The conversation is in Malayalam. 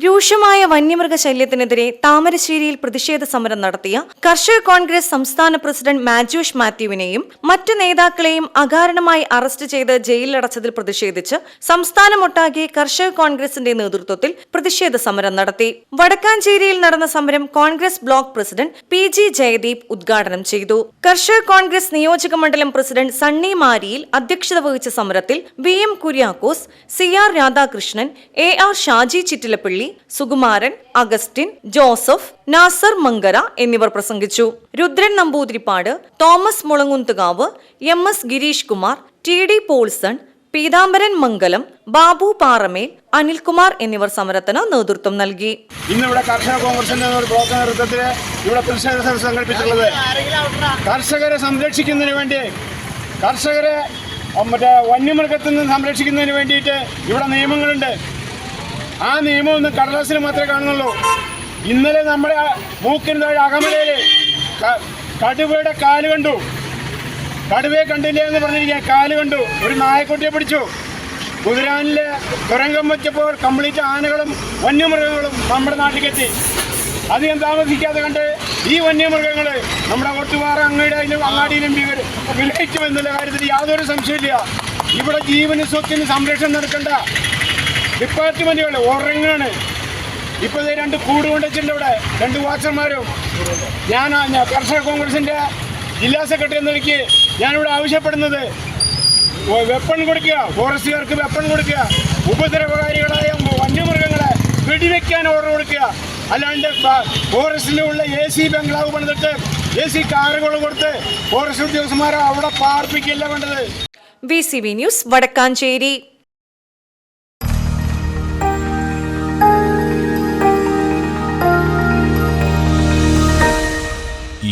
രൂക്ഷമായ വന്യമൃഗശല്യത്തിനെതിരെ താമരശ്ശേരിയിൽ പ്രതിഷേധ സമരം നടത്തിയ കർഷക കോൺഗ്രസ് സംസ്ഥാന പ്രസിഡന്റ് മാജൂഷ് മാത്യുവിനെയും മറ്റു നേതാക്കളെയും അകാരണമായി അറസ്റ്റ് ചെയ്ത് ജയിലിലടച്ചതിൽ പ്രതിഷേധിച്ച് സംസ്ഥാനമൊട്ടാകെ കർഷക കോൺഗ്രസിന്റെ നേതൃത്വത്തിൽ പ്രതിഷേധ സമരം നടത്തി. വടക്കാഞ്ചേരിയിൽ നടന്ന സമരം Congress block president P G Jayadeep ഉദ്ഘാടനം ചെയ്തു. കർഷക കോൺഗ്രസ് നിയോജക മണ്ഡലം പ്രസിഡന്റ് സണ്ണി മാരിയിൽ അധ്യക്ഷത വഹിച്ച സമരത്തിൽ V M Kuriakose C R Radhakrishnan A R Shaji Chittilappally Sukumaran Augustine Joseph Nasar Mankara എന്നിവർ പ്രസംഗിച്ചു. Rudran Namboothirippad Thomas Mulankunnathukavu M S Gireesh Kumar T D Paulson Peethambaran Mangalam Babu Paramel Anilkumar എന്നിവർ സമരത്തിന് നേതൃത്വം നൽകി. ഇന്നിവിടെ കർഷക കോൺഗ്രസിന്റെ ബ്ലോക്ക് നേതൃത്വത്തിൽ ഇവിടെ കൃഷക സംഘടിപ്പിച്ചിട്ടുള്ളത്. കർഷകരെ സംരക്ഷിക്കുന്നതിന് വേണ്ടി കർഷകരെ മറ്റേ വന്യമൃഗത്തിൽ നിന്ന് സംരക്ഷിക്കുന്നതിന് വേണ്ടിയിട്ട് ഇവിടെ നിയമങ്ങളുണ്ട്. ആ നിയമം ഒന്ന് കടലാസിൽ മാത്രമേ കാണുന്നുള്ളൂ. ഇന്നലെ നമ്മുടെ മൂക്കിന് താഴെ അകമലയിൽ കടുവയുടെ കാൽ കണ്ടു. കടുവയെ കണ്ടില്ല എന്ന് പറഞ്ഞിരിക്കാൻ കാൽ കണ്ടു. ഒരു നായക്കുട്ടിയെ പിടിച്ചു. കുതിരാനിലെ തുരങ്കം വെച്ചപ്പോൾ കംപ്ലീറ്റ് ആനകളും വന്യമൃഗങ്ങളും നമ്മുടെ നാട്ടിലെത്തി. അധികം താമസിക്കാതെ കണ്ട് ഈ വന്യമൃഗങ്ങൾ നമ്മുടെ ഒട്ടുപാറ അങ്ങയുടെയിലും അങ്ങാടിയിലും വിവര- വിലയിക്കും എന്നുള്ള കാര്യത്തിൽ യാതൊരു സംശയമില്ല ഇവിടെ ജീവന് സ്വത്തിന് സംരക്ഷണം നടക്കേണ്ട. ഡിപ്പാർട്ട്മെന്റുകൾ ഉറങ്ങാണ്. ഇപ്പൊ ദേ രണ്ട് കൂട് കൊണ്ടുവച്ചിട്ടുണ്ട് ഇവിടെ. രണ്ട് വാച്ചർമാരും ഞാൻ കർഷക കോൺഗ്രസിന്റെ ജില്ലാ സെക്രട്ടറി എന്ന നിലയ്ക്ക് ഞാനിവിടെ ആവശ്യപ്പെടുന്നത്. വെപ്പൺ കൊടുക്കുക. ഫോറസ്റ്റുകാർക്ക് വെപ്പൺ കൊടുക്കുക. ഉപദ്രവകാരികളായ വന്യമൃഗങ്ങളെ വെടിവെക്കാൻ ഓർഡർ കൊടുക്കുക. അല്ലാണ്ട് ഫോറസ്റ്റിലുള്ള എ സി ബംഗ്ലാവ് പണിതിട്ട് എ സി കാറുകൾ കൊടുത്ത് ഫോറസ്റ്റ് ഉദ്യോഗസ്ഥന്മാരെ അവിടെ പാർപ്പിക്കില്ല വേണ്ടത്. V C V news Vadakkanchery.